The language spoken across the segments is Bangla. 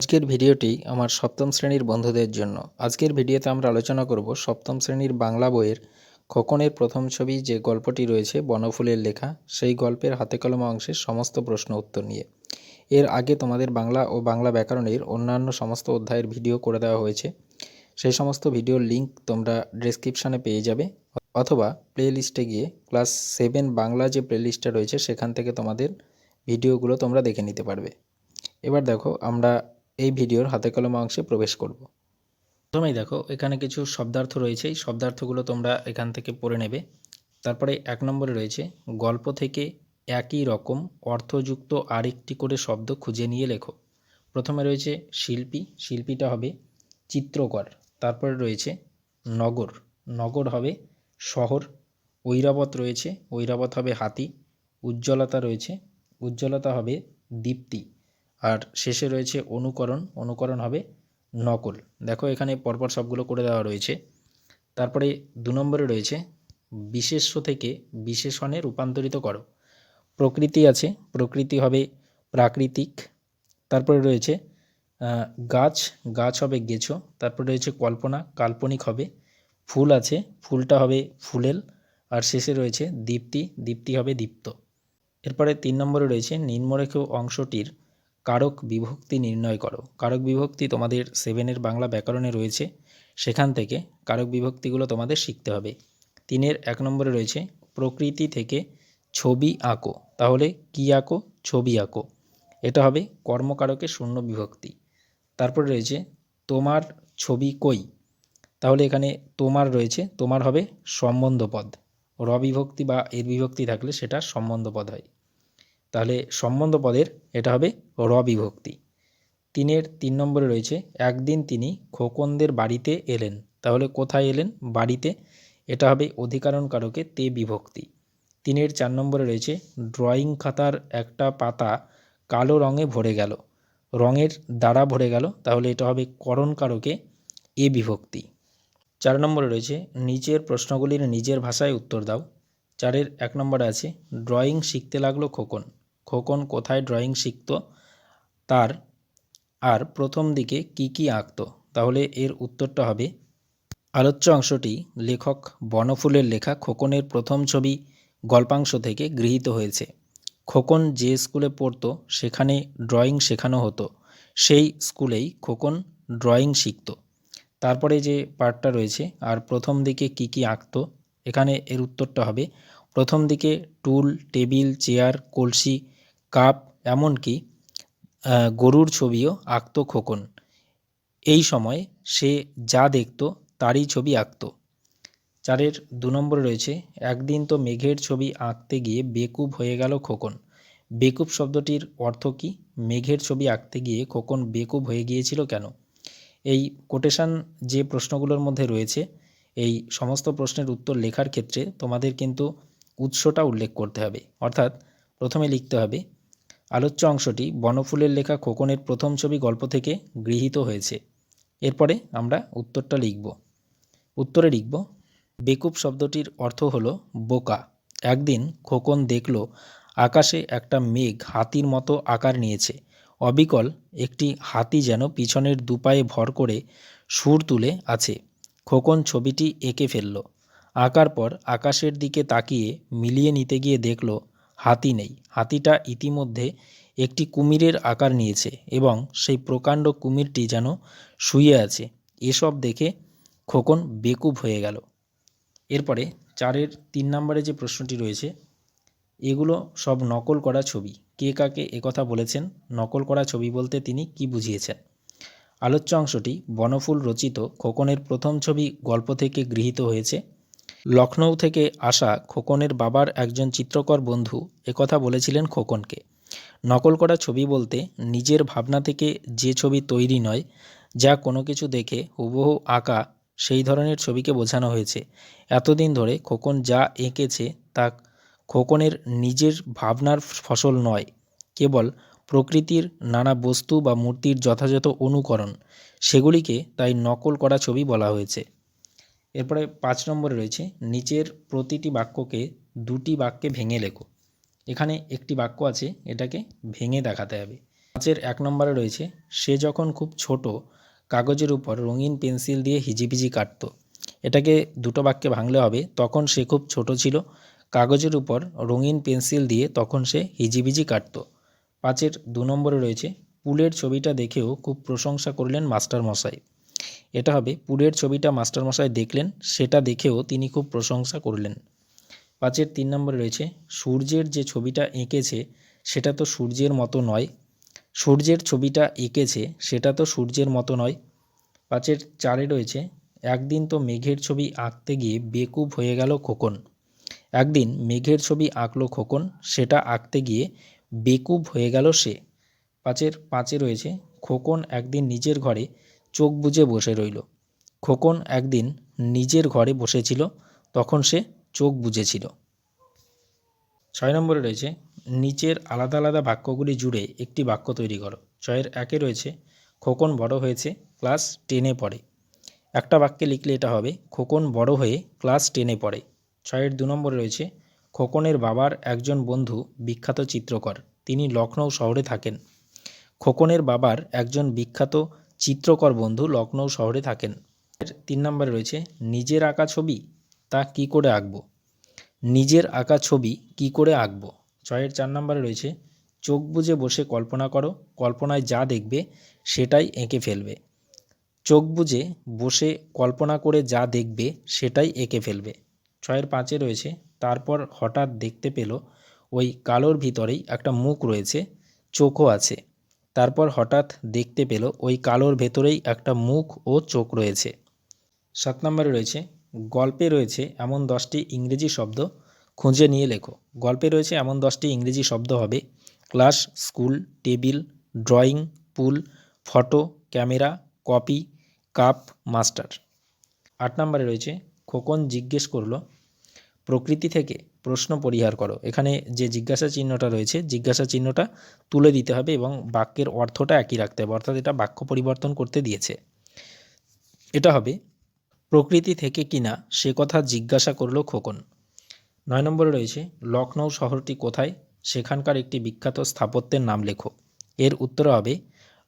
আজকের ভিডিওটি আমার সপ্তম শ্রেণির বন্ধুদের জন্য। আজকের ভিডিওতে আমরা আলোচনা করব সপ্তম শ্রেণির বাংলা বইয়ের খোকনের প্রথম ছবি যে গল্পটি রয়েছে, বনফুলের লেখা। সেই গল্পের হাতে কলমা অংশের সমস্ত প্রশ্ন উত্তর নিয়ে। এর আগে তোমাদের বাংলা ও বাংলা ব্যাকরণের অন্যান্য সমস্ত অধ্যায়ের ভিডিও করে দেওয়া হয়েছে। সেই সমস্ত ভিডিওর লিঙ্ক তোমরা ডেসক্রিপশানে পেয়ে যাবে। অথবা প্লে লিস্টে গিয়ে ক্লাস সেভেন বাংলা যে প্লে লিস্টটা রয়েছে, সেখান থেকে তোমাদের ভিডিওগুলো তোমরা দেখে নিতে পারবে। এবার দেখো, আমরা এই ভিডিওর হাতে কলমে অংশে প্রবেশ করব। প্রথমেই দেখো, এখানে কিছু শব্দার্থ রয়েছে। এই শব্দার্থগুলো তোমরা এখান থেকে পড়ে নেবে। তারপরে এক নম্বরে রয়েছে, গল্প থেকে একই রকম অর্থযুক্ত আরেকটি করে শব্দ খুঁজে নিয়ে লেখো। প্রথমে রয়েছে শিল্পী, শিল্পীটা হবে চিত্রকর। তারপরে রয়েছে নগর। নগর হবে শহর। ঐরাবত রয়েছে, ঐরাবত হবে হাতি। উজ্জ্বলতা রয়েছে, উজ্জ্বলতা হবে দীপ্তি। আর শেষে রয়েছে অনুকরণ। অনুকরণ হবে নকল। দেখো এখানে পরপর সবগুলো করে দেওয়া রয়েছে। তারপরে দু নম্বরে রয়েছে, বিশেষ্য থেকে বিশেষণে রূপান্তরিত করো। প্রকৃতি আছে, প্রকৃতি হবে প্রাকৃতিক। তারপরে রয়েছে গাছ গাছ হবে গেছো। তারপরে রয়েছে কল্পনা, কাল্পনিক হবে ফুল আছে, ফুলটা হবে ফুলেল। আর শেষে রয়েছে দীপ্তি দীপ্তি হবে দীপ্ত। এরপরে তিন নম্বরে রয়েছে নিম্নরেখ অংশটির কারক বিভক্তি নির্ণয় করো। কারক বিভক্তি তোমাদের সেভেনের বাংলা ব্যাকরণে রয়েছে। সেখান থেকে কারক বিভক্তিগুলো তোমাদের শিখতে হবে। তিনের এক নম্বরে রয়েছে, প্রকৃতি থেকে ছবি আঁকো। তাহলে কি আঁকো? ছবি আঁকো। এটা হবে কর্মকারকে শূন্য বিভক্তি। তারপরে রয়েছে, তোমার ছবি কই? তাহলে এখানে তোমার রয়েছে, তোমার হবে সম্বন্ধ পদ র বিভক্তি বা এর বিভক্তি থাকলে সেটা সম্বন্ধ পদ হয়। তাহলে সম্বন্ধ পদের এটা হবে র বিভক্তি। তিনের তিন নম্বরে রয়েছে, একদিন তিনি খোকনদের বাড়িতে এলেন। তাহলে কোথায় এলেন? বাড়িতে। এটা হবে অধিকারণ কারকে তে বিভক্তি। তিনের চার নম্বরে রয়েছে, ড্রয়িং খাতার একটা পাতা কালো রঙে ভরে গেল। রঙের দ্বারা ভরে গেল। তাহলে এটা হবে করণ কারকে এ বিভক্তি। চার নম্বরে রয়েছে, নিচের প্রশ্নগুলির নিজের ভাষায় উত্তর দাও। চারের এক নম্বরে আছে, ড্রয়িং শিখতে লাগল খোকন। খোকন কোথায় ড্রয়িং শিখতো, তার আর প্রথম দিকে কি কি আঁকতো? তাহলে এর উত্তরটা হবে, আলোচ্য অংশটি লেখক বনফুলের লেখা খোকনের প্রথম ছবি গল্পাংশ থেকে গৃহীত হয়েছে। খোকন যে স্কুলে পড়তো, সেখানে ড্রয়িং শেখানো হতো। সেই স্কুলেই খোকন ড্রয়িং শিখতো। তারপরে যে পার্টটা রয়েছে, আর প্রথম দিকে কি কি আঁকতো, এখানে এর উত্তরটা হবে, প্রথম দিকে টুল, টেবিল, চেয়ার, কলসি কাপ, এমনকি গরুর ছবিও আঁকত খোকন। এই সময় সে যা দেখত, তারই ছবি আঁকত। চারের দু নম্বরে রয়েছে, একদিন তো মেঘের ছবি আঁকতে গিয়ে বেকুব হয়ে গেল খোকন। বেকুব শব্দটির অর্থ কী? মেঘের ছবি আঁকতে গিয়ে খোকন বেকুব হয়ে গিয়েছিল কেন? এই কোটেশান যে প্রশ্নগুলোর মধ্যে রয়েছে, এই সমস্ত প্রশ্নের উত্তর লেখার ক্ষেত্রে তোমাদের কিন্তু উৎসটা উল্লেখ করতে হবে। অর্থাৎ, প্রথমে লিখতে হবে আলোচ্য অংশটি বনফুলের লেখা খোকনের প্রথম ছবি গল্প থেকে গৃহীত হয়েছে। এরপরে আমরা উত্তরটা লিখব। উত্তরে লিখব, বেকুব শব্দটির অর্থ হলো বোকা। একদিন খোকন দেখল, আকাশে একটা মেঘ হাতির মতো আকার নিয়েছে। অবিকল একটি হাতি যেন পিছনের দুপায়ে ভর করে সুর তুলে আছে। খোকন ছবিটি এঁকে ফেলল। আঁকার পর আকাশের দিকে তাকিয়ে মিলিয়ে নিতে গিয়ে দেখল হাতি নেই। হাতিটা ইতিমধ্যে একটি কুমিরের আকার নিয়েছে এবং সেই প্রকাণ্ড কুমিরটি যেন শুয়ে আছে। এসব দেখে খোকন বেকুব হয়ে গেল। এরপরে চারের তিন নম্বরে যে প্রশ্নটি রয়েছে, এগুলো সব নকল করা ছবি। কে কাকে একথা বলেছেন, নকল করা ছবি বলতে তিনি কি বুঝিয়েছেন? আলোচ্য অংশটি বনফুল রচিত খোকনের প্রথম ছবি গল্প থেকে গৃহীত হয়েছে। লখনৌ থেকে আসা খোকনের বাবার একজন চিত্রকর বন্ধু একথা বলেছিলেন খোকনকে। নকল করা ছবি বলতে নিজের ভাবনা থেকে যে ছবি তৈরি নয়, যা কোনো কিছু দেখে হুবহু আঁকা, সেই ধরনের ছবিকে বোঝানো হয়েছে। এতদিন ধরে খোকন যা এঁকেছে তা খোকনের নিজের ভাবনার ফসল নয়, কেবল প্রকৃতির নানা বস্তু বা মূর্তির যথাযথ অনুকরণ। সেগুলিকে তাই নকল করা ছবি বলা হয়েছে। এরপরে পাঁচ নম্বরে রয়েছে, নিচের প্রতিটি বাক্যকে দুটি বাক্যে ভেঙে লেখো। এখানে একটি বাক্য আছে, এটাকে ভেঙে দেখাতে হবে। পাঁচের এক নম্বরে রয়েছে, সে যখন খুব ছোট, কাগজের উপর রঙিন পেন্সিল দিয়ে হিজিবিজি কাটতো। এটাকে দুটো বাক্যে ভাঙলে হবে, তখন সে খুব ছোট ছিল, কাগজের উপর রঙিন পেন্সিল দিয়ে তখন সে হিজিবিজি কাটতো। পাঁচের দু নম্বরে রয়েছে, পুলের ছবিটা দেখেও খুব প্রশংসা করলেন মাস্টার মশাই এটা হবে পুলের ছবিটা মাস্টার মশাই দেখলেন, সেটা দেখেও তিনি খুব প্রশংসা করলেন। পাঁচের তিন নম্বরে রয়েছে, সূর্যের যে ছবিটা এঁকেছে, সেটা তো সূর্যের মতো নয়। সূর্যের ছবিটা এঁকেছে, সেটা তো সূর্যের মতো নয়। পাঁচের চারে রয়েছে, একদিন তো মেঘের ছবি আঁকতে গিয়ে বেকুব হয়ে গেল খোকন। একদিন মেঘের ছবি আঁকলো খোকন, সেটা আঁকতে গিয়ে বেকুব হয়ে গেল সে। পাঁচের পাঁচে রয়েছে, খোকন একদিন নিজের ঘরে চোখ বুজে বসে রইল। খোকন একদিন নিজের ঘরে বসেছিল, তখন সে চোখ বুজেছিল। ছয় নম্বরে রয়েছে, নিচের আলাদা আলাদা বাক্যগুলি জুড়ে একটি বাক্য তৈরি করো। ছয়ের একে রয়েছে, খোকন বড় হয়েছে, ক্লাস টেনে পড়ে। একটা বাক্যে লিখলে এটা হবে, খোকন বড় হয়ে ক্লাস টেনে পড়ে। ছয়ের দু নম্বরে রয়েছে, খোকনের বাবার একজন বন্ধু বিখ্যাত চিত্রকর, তিনি লখনৌ শহরে থাকেন। খোকনের বাবার একজন বিখ্যাত চিত্রকর বন্ধু লখনৌ শহরে থাকেন। তিন নম্বরে রয়েছে, নিজের আঁকা ছবি? তা কি করে আঁকবো? নিজের আঁকা ছবি কি করে আঁকবো? ছয়ের চার নম্বরে রয়েছে, চোখ বুজে বসে কল্পনা করো, কল্পনায় যা দেখবে সেটাই এঁকে ফেলবে। চোখ বুজে বসে কল্পনা করে যা দেখবে সেটাই এঁকে ফেলবে। ছয়ের পাঁচে রয়েছে, তারপর হঠাৎ দেখতে পেল ওই কালোর ভিতরেই একটা মুখ রয়েছে, চোখও আছে। তারপর হঠাৎ দেখতে পেল ওই কালোর ভেতরেই একটা মুখ ও চোখ রয়েছে। সাত নম্বরে রয়েছে, গল্পে রয়েছে এমন দশটি ইংরেজি শব্দ, খুঁজে নিয়ে লেখো। গল্পে রয়েছে এমন দশটি ইংরেজি শব্দ হবে, class, school, table, drawing, pool, photo, camera, copy, cup, master. আট নম্বরে রয়েছে, খোকন জিজ্ঞেস করল প্রকৃতি থেকে প্রশ্ন পরিহার করো। এখানে যে জিজ্ঞাসা চিহ্নটা রয়েছে, জিজ্ঞাসা চিহ্নটা তুলে দিতে হবে এবং বাক্যের অর্থটা একই রাখতে হবে, অর্থাৎ এটা বাক্য পরিবর্তন করতে দিয়েছে। এটা হবে, প্রকৃতি থেকে কিনা সে কথা জিজ্ঞাসা করল খোকন। নয় নম্বরে রয়েছে লখনৌ শহরটি কোথায়? সেখানকার একটি বিখ্যাত স্থাপত্যের নাম লেখো। এর উত্তর হবে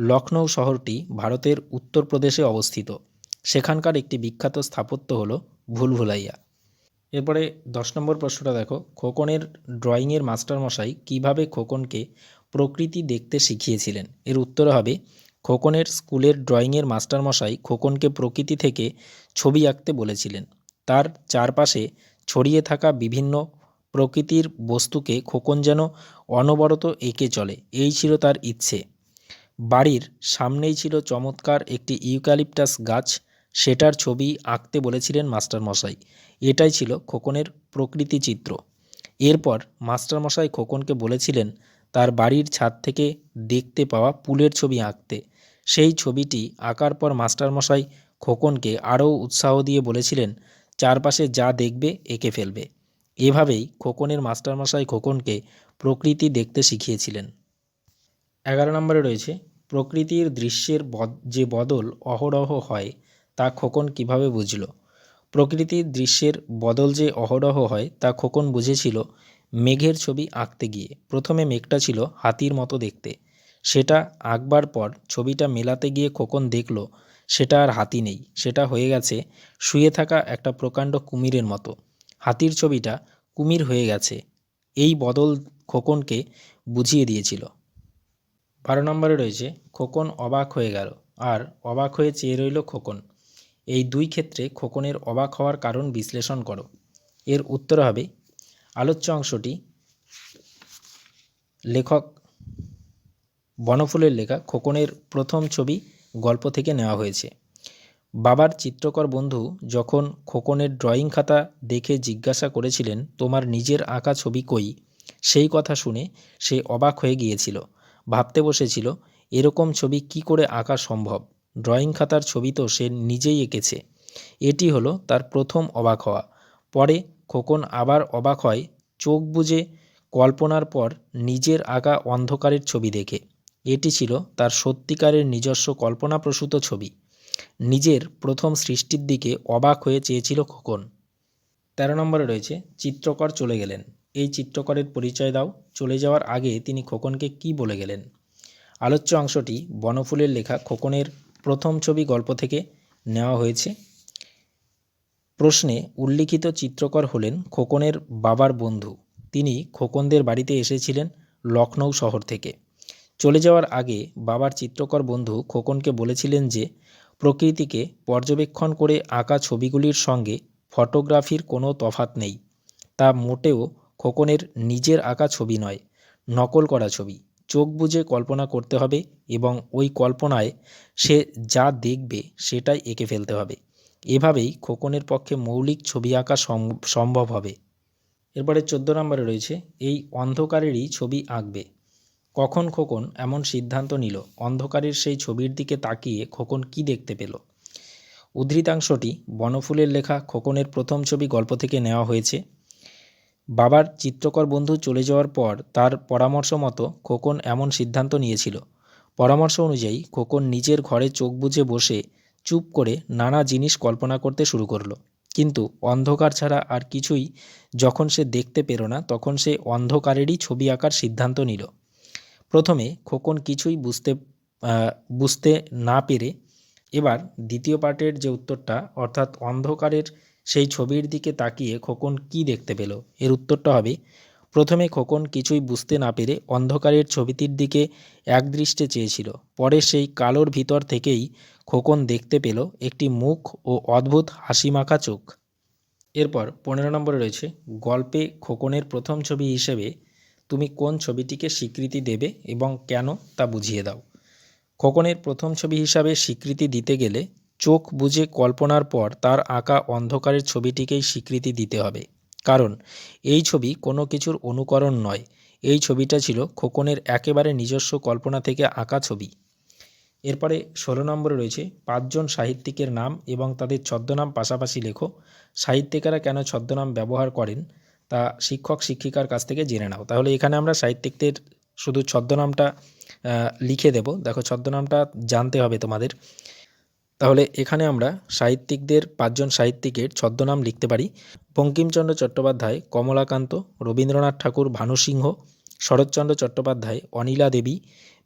লখনৌ শহরটি ভারতের উত্তরপ্রদেশে অবস্থিত। সেখানকার একটি বিখ্যাত স্থাপত্য হলো ভুলভুলাইয়া। এরপরে দশ নম্বর প্রশ্নটা দেখো, খোকনের ড্রয়িংয়ের মাস্টারমশাই কীভাবে খোকনকে প্রকৃতি দেখতে শিখিয়েছিলেন? এর উত্তর হবে, খোকনের স্কুলের ড্রয়িংয়ের মাস্টারমশাই খোকনকে প্রকৃতি থেকে ছবি আঁকতে বলেছিলেন। তার চারপাশে ছড়িয়ে থাকা বিভিন্ন প্রকৃতির বস্তুকে খোকন যেন অনবরত এঁকে চলে, এই ছিল তার ইচ্ছে। বাড়ির সামনেই ছিল চমৎকার একটি ইউক্যালিপটাস গাছ সেটার ছবি আঁকতে বলেছিলেন মাস্টারমশাই। এটাই ছিল খোকনের প্রকৃতি চিত্র। এরপর মাস্টারমশাই খোকনকে বলেছিলেন, তার বাড়ির ছাদ থেকে দেখতে পাওয়া পুলের ছবি আঁকতে। সেই ছবিটি আঁকার পর মাস্টারমশাই খোকনকে আরও উৎসাহ দিয়ে বলেছিলেন, চারপাশে যা দেখবে এঁকে ফেলবে। এভাবেই খোকনের মাস্টারমশাই খোকনকে প্রকৃতি দেখতে শিখিয়েছিলেন। এগারো নম্বরে রয়েছে, প্রকৃতির দৃশ্যের যে বদল অহরহ হয় তা খোকন কীভাবে বুঝল? প্রকৃতির দৃশ্যের বদল যে অহরহ হয় তা খোকন বুঝেছিল মেঘের ছবি আঁকতে গিয়ে। প্রথমে মেঘটা ছিল হাতির মতো দেখতে। সেটা আঁকবার পর ছবিটা মেলাতে গিয়ে খোকন দেখল, সেটা আর হাতি নেই। সেটা হয়ে গেছে শুয়ে থাকা একটা প্রকাণ্ড কুমিরের মতো। হাতির ছবিটা কুমির হয়ে গেছে। এই বদল খোকনকে বুঝিয়ে দিয়েছিল। বারো নম্বরে রয়েছে, খোকন অবাক হয়ে গেল। আর অবাক হয়ে চেয়ে রইল খোকন। এই দুই ক্ষেত্রে খোকনের অবাক হওয়ার কারণ বিশ্লেষণ করো। এর উত্তর হবে, আলোচ্য অংশটি লেখক বনফুলের লেখা, খোকনের প্রথম ছবি গল্প থেকে নেওয়া হয়েছে। বাবার চিত্রকর বন্ধু যখন খোকনের ড্রয়িং খাতা দেখে জিজ্ঞাসা করেছিলেন, তোমার নিজের আঁকা ছবি কই? সেই কথা শুনে সে অবাক হয়ে গিয়েছিল। ভাবতে বসেছিল, এরকম ছবি কি করে আঁকা সম্ভব? ড্রয়িং খাতার ছবি তো সে নিজেই এঁকেছে। এটি হলো তার প্রথম অবাক হওয়া। পরে খোকন আবার অবাক হয়, চোখ বুজে কল্পনার পর নিজের আঁকা অন্ধকারের ছবি দেখে। এটি ছিল তার সত্যিকারের নিজস্ব কল্পনাপ্রসূত ছবি। নিজের প্রথম সৃষ্টির দিকে অবাক হয়ে চেয়েছিল খোকন। তেরো নম্বরে রয়েছে, চিত্রকর চলে গেলেন। এই চিত্রকরের পরিচয় দাও, চলে যাওয়ার আগে তিনি খোকনকে কি বলে গেলেন? আলোচ্য অংশটি বনফুলের লেখা খোকনের প্রথম ছবি গল্প থেকে নেওয়া হয়েছে। প্রশ্নে উল্লিখিত চিত্রকর হলেন খোকনের বাবার বন্ধু। তিনি খোকনদের বাড়িতে এসেছিলেন লখনৌ শহর থেকে। চলে যাওয়ার আগে বাবার চিত্রকর বন্ধু খোকনকে বলেছিলেন যে, প্রকৃতিকে পর্যবেক্ষণ করে আঁকা ছবিগুলির সঙ্গে ফটোগ্রাফির কোনো তফাত নেই। তা মোটেও খোকনের নিজের আঁকা ছবি নয়, নকল করা ছবি। চোখ বুজে কল্পনা করতে হবে এবং ওই কল্পনায় সে যা দেখবে সেটাই এঁকে ফেলতে হবে। এভাবেই খোকনের পক্ষে মৌলিক ছবি আঁকা সম- সম্ভব হবে। এরপরে চোদ্দ নম্বরে রয়েছে, এই অন্ধকারেরই ছবি আঁকবে। কখন খোকন এমন সিদ্ধান্ত নিল? অন্ধকারের সেই ছবির দিকে তাকিয়ে খোকন কি দেখতে পেল? উদ্ধৃতাংশটি বনফুলের লেখা খোকনের প্রথম ছবি গল্প থেকে নেওয়া হয়েছে। বাবার চিত্রকর বন্ধু চলে যাওয়ার পর তার পরামর্শ মতো খোকন এমন সিদ্ধান্ত নিয়েছিল। পরামর্শ অনুযায়ী, খোকন নিজের ঘরে চোখ বুজে বসে চুপ করে নানা জিনিস কল্পনা করতে শুরু করল। কিন্তু অন্ধকার ছাড়া আর কিছুই যখন সে দেখতে পেল না, তখন সে অন্ধকারেরই ছবি আঁকার সিদ্ধান্ত নিল। প্রথমে খোকন কিছুই বুঝতে বুঝতে না পেরে এবার দ্বিতীয় পার্টের যে উত্তরটা, অর্থাৎ অন্ধকারের সেই ছবির দিকে তাকিয়ে খোকন কি দেখতে পেল? এর উত্তরটা হবে, প্রথমে খোকন কিছুই বুঝতে না পেরে অন্ধকারের ছবিটির দিকে একদৃষ্টে চেয়েছিল। পরে সেই কালোর ভিতর থেকেই খোকন দেখতে পেল একটি মুখ ও অদ্ভুত হাসিমাখা চোখ। এরপর পনেরো নম্বরে রয়েছে, গল্পে খোকনের প্রথম ছবি হিসেবে তুমি কোন ছবিটিকে স্বীকৃতি দেবে এবং কেন তা বুঝিয়ে দাও। খোকনের প্রথম ছবি হিসাবে স্বীকৃতি দিতে গেলে চোখ বুজে কল্পনার পর তার আঁকা অন্ধকারের ছবিটিকেই স্বীকৃতি দিতে হবে। কারণ, এই ছবি কোনো কিছুর অনুকরণ নয়। এই ছবিটা ছিল খোকনের একেবারে নিজস্ব কল্পনা থেকে আঁকা ছবি। এরপরে ষোলো নম্বরে রয়েছে, পাঁচজন সাহিত্যিকের নাম এবং তাদের ছদ্মনাম পাশাপাশি লেখো, সাহিত্যিকেরা কেন ছদ্মনাম ব্যবহার করেন তা শিক্ষক, শিক্ষিকার কাছ থেকে জেনে নাও। তাহলে এখানে আমরা সাহিত্যিকদের শুধু ছদ্মনামটা লিখে দেব। দেখো, ছদ্মনামটা জানতে হবে তোমাদের। তাহলে এখানে আমরা সাহিত্যিকদের পাঁচজন সাহিত্যিকের ছদ্মনাম লিখতে পারি। বঙ্কিমচন্দ্র চট্টোপাধ্যায়, কমলাকান্ত, রবীন্দ্রনাথ ঠাকুর ভানুসিংহ শরৎচন্দ্র চট্টোপাধ্যায়, অনিলা দেবী,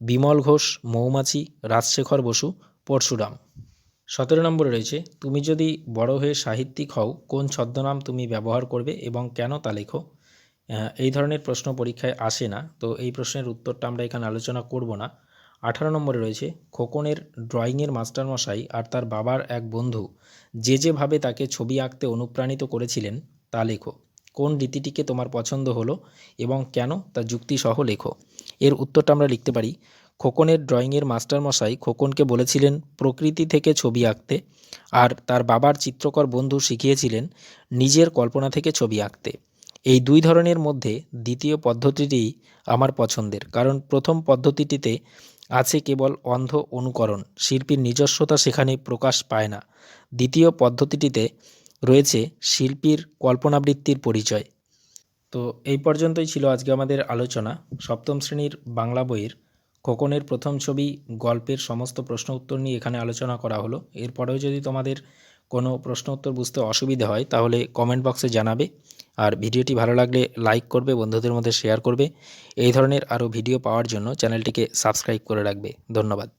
বিমল ঘোষ, মৌমাছি, রাজশেখর বসু, পরশুরাম। সতেরো নম্বরে রয়েছে, তুমি যদি বড় হয়ে সাহিত্যিক হও, কোন ছদ্মনাম তুমি ব্যবহার করবে এবং কেন তা লেখো? এই ধরনের প্রশ্ন পরীক্ষায় আসে না, তো এই প্রশ্নের উত্তরটা আমরা এখানে আলোচনা করব না। আঠারো নম্বরে রয়েছে খোকনের ড্রয়িংয়ের মাস্টারমশাই আর তার বাবার এক বন্ধু। যে যেভাবে তাকে ছবি আঁকতে অনুপ্রাণিত করেছিলেন, তা লেখো। কোন রীতিটিকে তোমার পছন্দ হলো এবং কেন তা যুক্তিসহ লেখো। এর উত্তরটা আমরা লিখতে পারি, খোকনের ড্রয়িংয়ের মাস্টারমশাই খোকনকে বলেছিলেন, প্রকৃতি থেকে ছবি আঁকতে। আর তার বাবার চিত্রকর বন্ধু শিখিয়েছিলেন, নিজের কল্পনা থেকে ছবি আঁকতে। এই দুই ধরনের মধ্যে দ্বিতীয় পদ্ধতিটি আমার পছন্দের, কারণ প্রথম পদ্ধতিটিতে আছে কেবল অন্ধ অনুকরণ। শিল্পীর নিজস্বতা সেখানে প্রকাশ পায় না। দ্বিতীয় পদ্ধতিটিতে রয়েছে শিল্পীর কল্পনাবৃত্তির পরিচয়। তো এই পর্যন্তই ছিল আজকে আমাদের আলোচনা। সপ্তম শ্রেণির বাংলা বইয়ের খোকনের প্রথম ছবি গল্পের সমস্ত প্রশ্ন উত্তর নিয়ে এখানে আলোচনা করা হলো। এরপরেও যদি তোমাদের কোনো প্রশ্ন উত্তর বুঝতে অসুবিধা হয়, তাহলে কমেন্ট বক্সে জানাবে। আর ভিডিওটি ভালো লাগলে লাইক করবে, বন্ধুদের মধ্যে শেয়ার করবে। এই ধরনের আরও ভিডিও পাওয়ার জন্য চ্যানেলটিকে সাবস্ক্রাইব করে রাখবে। ধন্যবাদ।